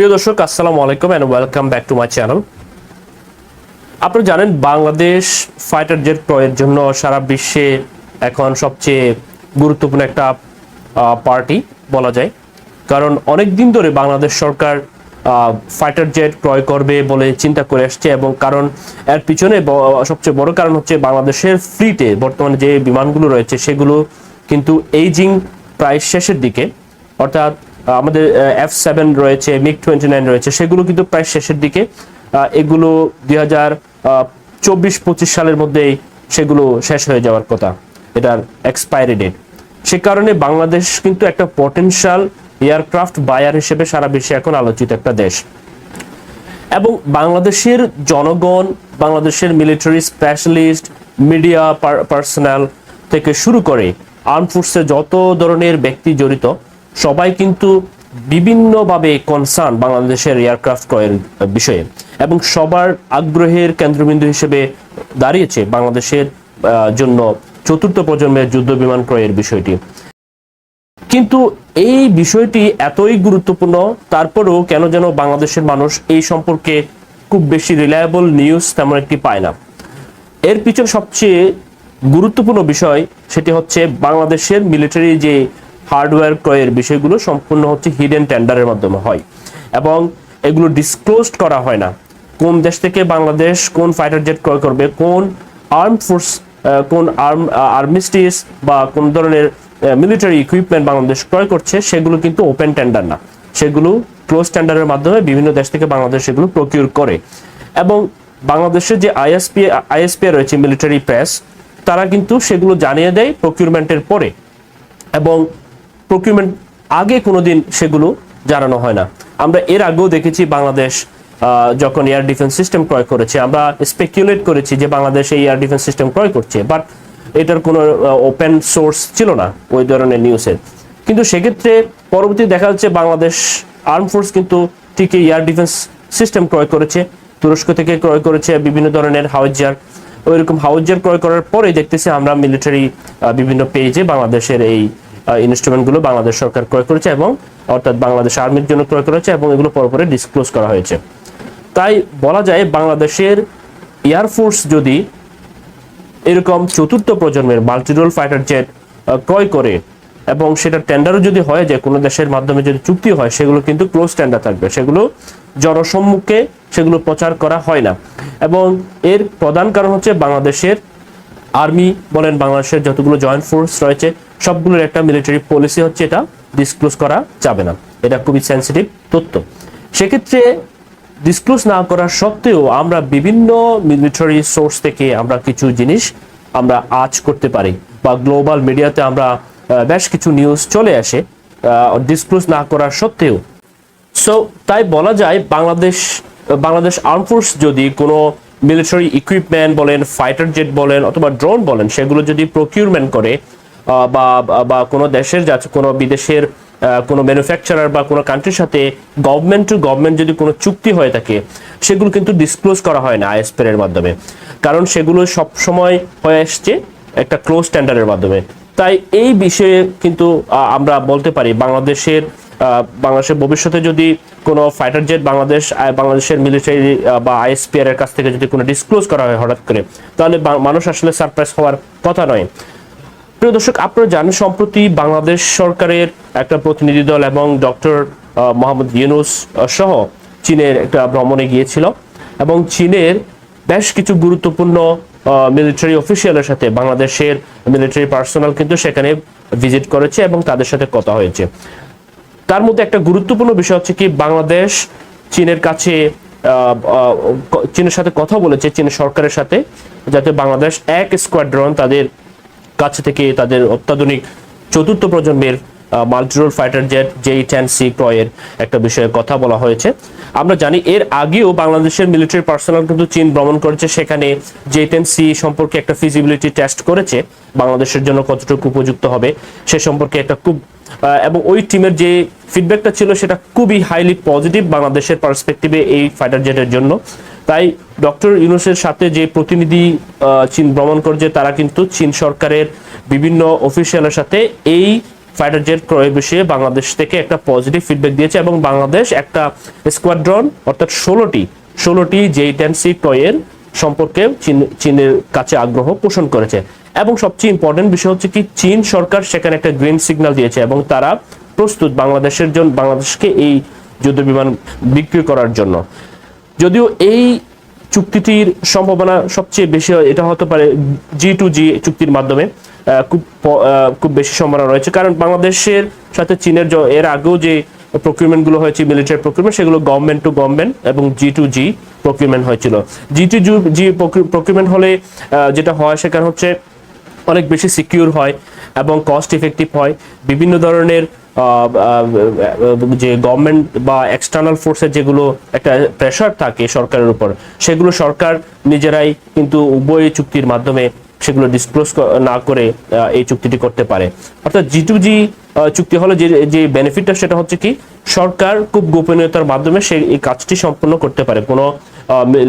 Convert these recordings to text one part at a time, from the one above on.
প্রিয় দর্শক, আসসালামু আলাইকুম and welcome back to my channel আপনারা জানেন, বাংলাদেশ ফাইটার জেট ক্রয়ের জন্য সারা বিশ্বে এখন সবচেয়ে গুরুত্বপূর্ণ একটা পার্টি বলা যায়। কারণ অনেক দিন ধরে বাংলাদেশ সরকার ফাইটার জেট ক্রয় করবে বলে চিন্তা করে আসছে এবং কারণ এর পিছনে সবচেয়ে বড় কারণ হচ্ছে বাংলাদেশের ফ্লিটে বর্তমানে যে বিমানগুলো রয়েছে সেগুলো কিন্তু এইজিং প্রায় শেষের দিকে। অর্থাৎ আমাদের এফ সেভেন রয়েছে মিগ টোয়েন্টি নাইন রয়েছে, সেগুলো কিন্তু প্রায় শেষের দিকে। এগুলো দুই হাজার চব্বিশ পঁচিশ সালের মধ্যেই সেগুলো শেষ হয়ে যাওয়ার কথা। এটার এক্সপায়ারি ডেট সে কারণে বাংলাদেশ কিন্তু একটা পটেনশিয়াল এয়ারক্রাফট বায়ার হিসেবে সারা বিশ্বে এখন আলোচিত একটা দেশ। এবং বাংলাদেশের জনগণ, বাংলাদেশের মিলিটারি স্পেশালিস্ট মিডিয়া পার্সোনাল থেকে শুরু করে আর্ম ফোর্সের যত ধরনের ব্যক্তি জড়িত সবাই কিন্তু বিভিন্নভাবে কনসার্ন বাংলাদেশের এয়ারক্রাফট ক্রয়ের বিষয়ে এবং সবার আগ্রহের কেন্দ্রবিন্দু হিসেবে দাঁড়িয়েছে বাংলাদেশের জন্য চতুর্থ প্রজন্মের যুদ্ধ বিমান ক্রয়ের বিষয়টি। কিন্তু এই বিষয়টি এতই গুরুত্বপূর্ণ, তারপরেও কেন যেন বাংলাদেশের মানুষ এই সম্পর্কে খুব বেশি রিলায়েবল নিউজ তেমন একটি পায় না। এর পিছনে সবচেয়ে গুরুত্বপূর্ণ বিষয় সেটি হচ্ছে বাংলাদেশের মিলিটারি যে হার্ডওয়্যার ক্রয়ের বিষয়গুলো সম্পূর্ণ হচ্ছে হিডেন টেন্ডারের মাধ্যমে হয়। এবং এগুলো ডিসক্লোজড করা হয় না। কোন দেশ থেকে বাংলাদেশ, কোন ফাইটার জেট ক্রয় করবে, কোন আর্ম ফোর্স কোন আর্ম আর্মিস্টিস বা কোন ধরনের মিলিটারি ইকুইপমেন্ট বাংলাদেশ ক্রয় করছে, সেগুলো কিন্তু ওপেন টেন্ডার না। সেগুলো ক্লোজ টেন্ডারের মাধ্যমে বিভিন্ন দেশ থেকে বাংলাদেশ সেগুলো প্রকিউর করে। এবং বাংলাদেশের যে আইএসপি আইএসপি রয়েছে মিলিটারি প্রেস তারা কিন্তু সেগুলো জানিয়ে দেয় প্রকিউরমেন্টের পরে। এবং প্রকিউরমেন্ট আগে কোনোদিন সেগুলো জানানো হয় না। আমরা এর আগেও দেখেছি বাংলাদেশ যখন এয়ার ডিফেন্স সিস্টেম ক্রয় করেছে, আমরা স্পেকুলেট করেছি যে বাংলাদেশ এই এয়ার ডিফেন্স সিস্টেম ক্রয় করছে বাট এটার কোনো ওপেন সোর্স ছিল না ওই ধরনের নিউজের কিন্তু সেক্ষেত্রে পরবর্তী দেখা যাচ্ছে বাংলাদেশ আর্ম ফোর্স কিন্তু ঠিক এয়ার ডিফেন্স সিস্টেম ক্রয় করেছে, তুরস্ক থেকে ক্রয় করেছে, বিভিন্ন ধরনের হাউজার ওইরকম হাউজার ক্রয় করার পরে দেখতেছি আমরা মিলিটারি বিভিন্ন পেজে বাংলাদেশের এই ইনস্ট্রুমেন্টগুলো বাংলাদেশ সরকার ক্রয় করেছে এবং অর্থাৎ বাংলাদেশ আর্মির জন্য ক্রয় করেছে এবং এগুলো পরপরে ডিসক্লোজ করা হয়েছে। তাই বলা যায় বাংলাদেশের এয়ারফোর্স যদি এরকম চতুর্থ প্রজন্মের মাল্টিরোল ফাইটার জেট ক্রয় করে এবং সেটা টেন্ডারও যদি হয় যে কোনো দেশের মাধ্যমে যদি চুক্তি হয়, সেগুলো কিন্তু ক্লোজ টেন্ডার থাকবে। সেগুলো জনসম্মুখে সেগুলো প্রচার করা হয় না। এবং এর প্রধান কারণ হচ্ছে বাংলাদেশের আর্মি বলেন বাংলাদেশের যতগুলো জয়েন্ট ফোর্স রয়েছে সবগুলোর একটা মিলিটারি পলিসি হচ্ছে এটা ডিসক্লোজ করা যাবে না। এটা খুবই সেন্সিটিভ তথ্য। সেক্ষেত্রে ডিসক্লোজ না করা সত্ত্বেও আমরা বিভিন্ন মিলিটারি সোর্স থেকে আমরা কিছু জিনিস আমরা আজ করতে পারি বা গ্লোবাল মিডিয়াতে আমরা বেশ কিছু নিউজ চলে আসে ডিসক্লোজ না করা সত্ত্বেও। সো তাই বলা যায় বাংলাদেশ বাংলাদেশ আর্ম ফোর্স যদি কোনো মিলিটারি ইকুইপমেন্ট বলেন ফাইটার জেট বলেন অথবা ড্রোন বলেন, সেগুলো যদি প্রকিউরমেন্ট করে বা বা কোনো দেশের যাচ্ছে কোনো বিদেশের কোনো ম্যানুফ্যাকচারার বা কোনো কান্ট্রির সাথে গভর্নমেন্ট টু গভর্নমেন্ট যদি কোনো চুক্তি হয়ে থাকে, সেগুলো কিন্তু ডিসক্লোজ করা হয় না আইএসপি এর মাধ্যমে। কারণ সেগুলো সব সময় হয়ে আসছে একটা ক্লোজ টেন্ডারের মাধ্যমে। তাই এই বিষয়ে কিন্তু আমরা বলতে পারি বাংলাদেশের বাংলাদেশের ভবিষ্যতে যদি কোনো ফাইটার জেট বাংলাদেশ বাংলাদেশের মিলিটারি বা আইএসপিআর এর কাছ থেকে যদি কোনো ডিসক্লোজ করা হয় হঠাৎ করে, তাহলে মানুষ আসলে সারপ্রাইজ হওয়ার কথা নয়। প্রিয় দর্শক, আপনারা জানেন, সম্প্রতি বাংলাদেশ সরকারের একটা প্রতিনিধি দল এবং ডক্টর মোহাম্মদ ইউনুস সহ চীনের একটা ভ্রমণে গিয়েছিল এবং চীনের বেশ কিছু গুরুত্বপূর্ণ মিলিটারি অফিসিয়ালের সাথে বাংলাদেশের মিলিটারি পার্সোনাল কিন্তু সেখানে ভিজিট করেছে এবং তাদের সাথে কথা হয়েছে। তার মধ্যে একটা গুরুত্বপূর্ণ বিষয় হচ্ছে কি, বাংলাদেশ চীনের কাছে চীনের সাথে কথা বলেছে, চীনের সরকারের সাথে, যাতে বাংলাদেশ এক স্কোয়াড্রন তাদের কাছে থেকে তাদের অত্যাধুনিক চতুর্থ প্রজন্মের multirole fighter jet J ten C ক্রয়ের একটা বিষয়ে কথা বলা হয়েছে। আমরা জানি এর আগেও বাংলাদেশের মিলিটারি পার্সোনাল কিন্তু চীন ভ্রমণ করেছে। সেখানে জে টেন সি সম্পর্কে একটা ফিজিবিলিটি টেস্ট করেছে। বাংলাদেশের জন্য কতটুকু উপযুক্ত হবে সে সম্পর্কে একটা খুব এবং ওই টিমের যে ফিডব্যাকটা ছিল সেটা খুবই হাইলি পজিটিভ বাংলাদেশের পার্সপেক্টিভে এই ফাইটার জেটের জন্য। তাই ডক্টর ইউনুসের সাথে যে প্রতিনিধি চীন ভ্রমণ করছে, তারা কিন্তু চীন সরকারের বিভিন্ন অফিসিয়ালের সাথে এই ফাইটার জেট ক্রয় বিষয়ে বাংলাদেশ থেকে একটা পজিটিভ ফিডব্যাক দিয়েছে এবং বাংলাদেশ একটা স্কোয়াড্রন অর্থাৎ ষোলোটি ষোলোটি জেই টেন সি টয়ের সম্পর্কে চীন, চীনের কাছে আগ্রহ পোষণ করেছে। এবং সবচেয়ে ইম্পর্টেন্ট বিষয় হচ্ছে কি, চীন সরকার সেখানে একটা গ্রিন সিগন্যাল দিয়েছে এবং তারা প্রস্তুত বাংলাদেশের জন্য বাংলাদেশকে এই যুদ্ধ বিমান বিক্রি করার জন্য। যদিও এই চুক্তিটির সম্ভাবনা সবচেয়ে বেশি হয়, এটা হতে পারে জি টু জি চুক্তির মাধ্যমে খুব খুব বেশি সম্ভাবনা রয়েছে। কারণ বাংলাদেশের সাথে চীনের এর আগেও যে প্রকিউরমেন্টগুলো হয়েছে মিলিটারি প্রকিউরমেন্ট সেগুলো গভর্নমেন্ট টু গভর্নমেন্ট এবং জি টু জি প্রকিউরমেন্ট হয়েছিল। জি টু জি প্রকিউরমেন্ট হলে যেটা হয় সেখানে হচ্ছে অনেক বেশি সিকিউর হয় এবং কস্ট ইফেক্টিভ হয়। বিভিন্ন ধরনের যে গভর্নমেন্ট বা এক্সটার্নাল ফোর্সের যেগুলো একটা প্রেশার থাকে সরকারের উপর, সেগুলো সরকার নিজেরাই কিন্তু উভয় চুক্তির মাধ্যমে সেগুলো ডিসক্লোজ না করে এই চুক্তিটি করতে পারে। অর্থাৎ জি টু জি চুক্তি হলে যে যে বেনিফিটটা সেটা হচ্ছে কি, সরকার খুব গোপনীয়তার মাধ্যমে সে এই কাজটি সম্পন্ন করতে পারে। কোনো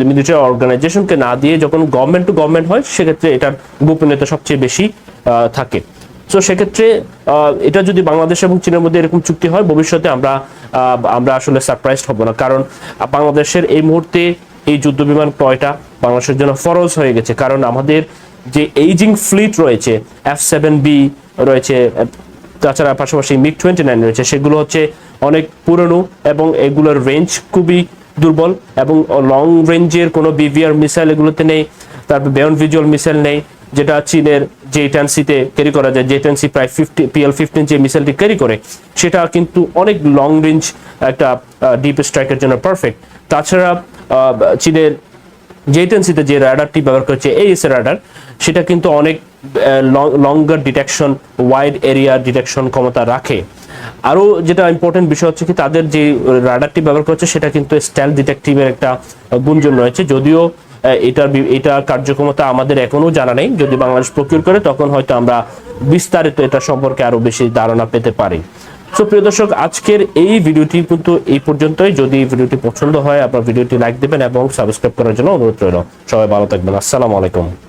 মিলিটারি অর্গানাইজেশনকে না দিয়ে যখন গভর্নমেন্ট টু গভর্নমেন্ট হয়, সেক্ষেত্রে এটার গোপনীয়তা সবচেয়ে বেশি থাকে। তো সেক্ষেত্রে এটা যদি বাংলাদেশ এবং চীনের মধ্যে এরকম চুক্তি হয়, ভবিষ্যতে আমরা আমরা আসলে সারপ্রাইজড হব না। কারণ বাংলাদেশের এই মুহূর্তে এই যুদ্ধ বিমান ক্রয়টা বাংলাদেশের জন্য ফরজ হয়ে গেছে। কারণ আমাদের যে এইজিং ফ্লিট রয়েছে এফ সেভেন বি রয়েছে, তাছাড়া পাশাপাশি মিগ টোয়েন্টি নাইন রয়েছে, সেগুলো হচ্ছে অনেক পুরনো এবং এগুলোর রেঞ্জ খুবই দুর্বল এবং লং রেঞ্জের কোনো বিভিআর মিসাইল এগুলোতে নেই, তারপর বেয়ন ভিজুয়াল মিসাইল নেই, যেটা চীনের যে টেন্সিতে ক্যারি করা যায় যে টেন্সি প্রায় ফিফটি পিএল ফিফটিন যে মিসাইলটি ক্যারি করে, সেটা কিন্তু অনেক লং রেঞ্জ একটা ডিপ স্ট্রাইকের জন্য পারফেক্ট তাছাড়া চীনের যে টেন্সিতে যে রাডারটি ব্যবহার করছে এইএস রাডার সেটা কিন্তু অনেক longer detection wide area detection ক্ষমতা রাখে। আরও যেটা ইম্পর্টেন্ট বিষয় হচ্ছে কি, তাদের যে রাডারটি ব্যবহার করছে সেটা কিন্তু স্ট্যাল ডিটেকটিভের একটা গুঞ্জন রয়েছে। যদিও এটার এটা কার্যক্ষমতা আমাদের এখনও জানা নেই। যদি বাংলাদেশ প্রকিউর করে, তখন হয়তো আমরা বিস্তারিত এটা সম্পর্কে আরও বেশি ধারণা পেতে পারি। তো প্রিয় দর্শক, আজকের এই ভিডিওটি কিন্তু এই পর্যন্তই। যদি ভিডিওটি পছন্দ হয়, আপনার ভিডিওটি লাইক দেবেন এবং সাবস্ক্রাইব করার জন্য অনুরোধ রইল। সবাই ভালো থাকবেন। আসসালামু আলাইকুম।